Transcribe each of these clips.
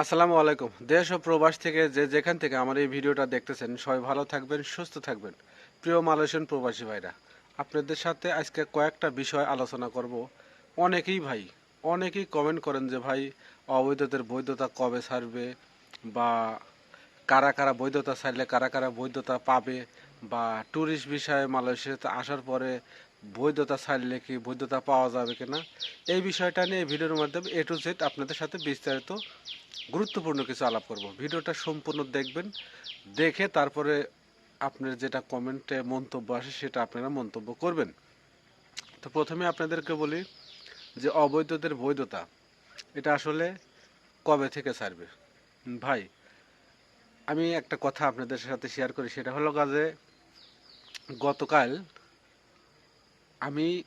আসসালামু আলাইকুম। দেশ ও প্রবাস থেকে যে যেখান থেকে আমার এই ভিডিওটা দেখতেছেন, সবাই ভালো থাকবেন, সুস্থ থাকবেন। প্রিয় মালয়েশিয়ান প্রবাসী ভাইরা, আপনাদের সাথে আজকে কয়েকটা বিষয় আলোচনা করব। অনেকেই ভাই, অনেকেই কমেন্ট করেন যে ভাই, অবৈধদের বৈধতা কবে ছাড়বে বা কারা কারা বৈধতা ছাড়লে কারা কারা বৈধতা পাবে? বা ট্যুরিস্ট বিষয়ে মালয়েশিয়াতে আসার পরে বৈধতা ছাড়লে কি বৈধতা পাওয়া যাবে কিনা? এই বিষয়টা নিয়ে ভিডিওর মাধ্যমে এ টু জেড আপনাদের সাথে বিস্তারিত গুরুত্বপূর্ণ কিছু আলাপ করব। ভিডিওটা সম্পূর্ণ দেখবেন, দেখে তারপরে আপনার যেটা কমেন্টে মন্তব্য আসে সেটা আপনারা মন্তব্য করবেন। তো প্রথমে আপনাদেরকে বলি যে অবৈধদের বৈধতা, এটা আসলে কবে থেকে ছাড়বে? ভাই, আমি একটা কথা আপনাদের সাথে শেয়ার করি, সেটা হলো কাজে গতকাল আমি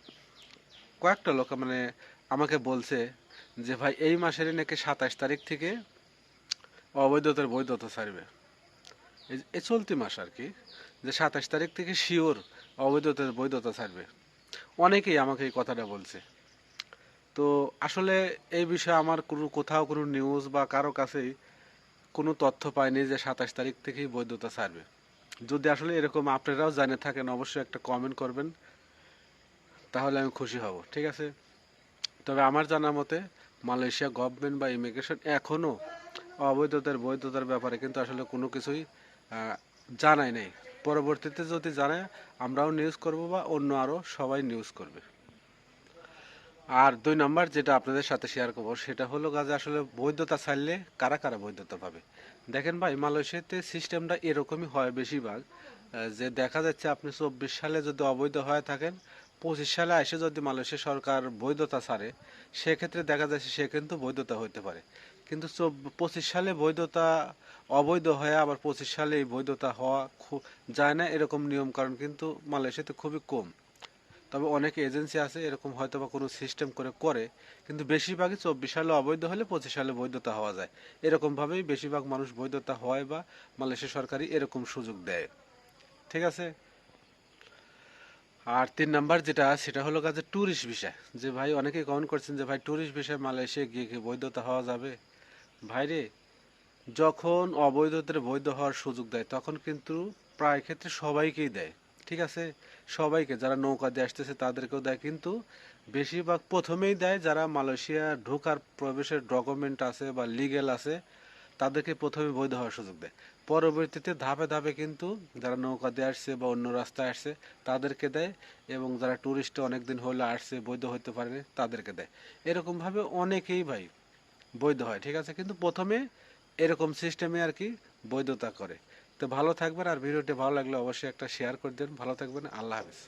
কয়েকটা লোক মানে আমাকে বলছে যে, ভাই, এই মাসেরই নাকি সাতাশ তারিখ থেকে অবৈধতার বৈধতা ছাড়বে। এই- চলতি মাস আর কি, যে সাতাশ তারিখ থেকে শিওর অবৈধতার বৈধতা ছাড়বে। অনেকেই আমাকে এই কথাটা বলছে। তো আসলে এই বিষয়ে আমার কোনো, কোথাও কোনো নিউজ বা কারও কাছেই কোনো তথ্য পাইনি যে সাতাশ তারিখ থেকেই বৈধতা ছাড়বে। যদি আসলে এরকম আপনারাও জানে থাকেন, অবশ্যই একটা কমেন্ট করবেন। তাহলে আমি খুশি হব, ঠিক আছে? তবে আমার জানা মতে, মালয়েশিয়া গভর্নমেন্ট বা ইমিগ্রেশন এখনও অবৈধতার, বৈধতার ব্যাপারে কিন্তু আসলে কোনো কিছুই জানায় নাই। পরবর্তীতে যদি জানায়, আমরাও নিউজ করব বা অন্য আরও সবাই নিউজ করবে। আর দুই নম্বর যেটা আপনাদের সাথে শেয়ার করব, সেটা হলো কাজে আসলে বৈধতা ছাড়লে কারা কারা বৈধতা পাবে? দেখেন ভাই, মালয়েশিয়াতে সিস্টেমটা এরকমই হয় বেশিরভাগ যে দেখা যাচ্ছে আপনি চব্বিশ সালে যদি অবৈধ হয়ে থাকেন, পঁচিশ সালে এসে যদি মালয়েশিয়া সরকার বৈধতা ছাড়ে, সেক্ষেত্রে দেখা যাচ্ছে সে কিন্তু বৈধতা হতে পারে। কিন্তু পঁচিশ সালে বৈধতা, অবৈধ হয়ে আবার পঁচিশ সালে বৈধতা হওয়া যায় না এরকম নিয়ম কারণ কিন্তু মালয়েশিয়াতে খুবই কম। তবে অনেক এজেন্সি আছে এরকম হয়তো বা কোনো সিস্টেম করে করে, কিন্তু বেশিরভাগই চব্বিশ সালে অবৈধ হলে পঁচিশ সালে বৈধতা হওয়া যায়। এরকমভাবেই বেশিরভাগ মানুষ বৈধতা হয় বা মালয়েশিয়া সরকারই এরকম সুযোগ দেয়। ঠিক আছে? আর তিন নাম্বার যেটা, সেটা হলো কাজে ট্যুরিস্ট ভিসা যে ভাই অনেকেই কমেন্ট করছেন যে ভাই ট্যুরিস্ট ভিসায় মালয়েশিয়া গিয়ে কি বৈধতা হওয়া যাবে? ভাইরে যখন অবৈধদের বৈধ হওয়ার সুযোগ দেয়, তখন কিন্তু প্রায় ক্ষেত্রে সবাইকেই দেয়। ঠিক আছে? সবাইকে যারা নৌকা দিয়ে আসতেছে তাদেরকেও দেয়, কিন্তু বেশিরভাগ প্রথমেই দেয় যারা মালয়েশিয়া ঢোকার প্রবেশের ডকুমেন্ট আছে বা লিগেল আছে, তাদেরকে প্রথমে বৈধ হওয়ার সুযোগ দেয়। পরবর্তীতে ধাপে ধাপে কিন্তু যারা নৌকা দিয়ে আসছে বা অন্য রাস্তায় আসছে, তাদেরকে দেয় এবং যারা ট্যুরিস্টে অনেকদিন হলে আসছে, বৈধ হতে পারেনি, তাদেরকে দেয়। এরকমভাবে অনেকেই ভাই বৈধ হয়, ঠিক আছে? কিন্তু প্রথমে এরকম সিস্টেমে আর কি বৈধতা করে। তো ভালো থাকবেন আর ভিডিওটি ভালো লাগলে অবশ্যই একটা শেয়ার করে দেন ভালো থাকবেন, আল্লাহ হাফিজ।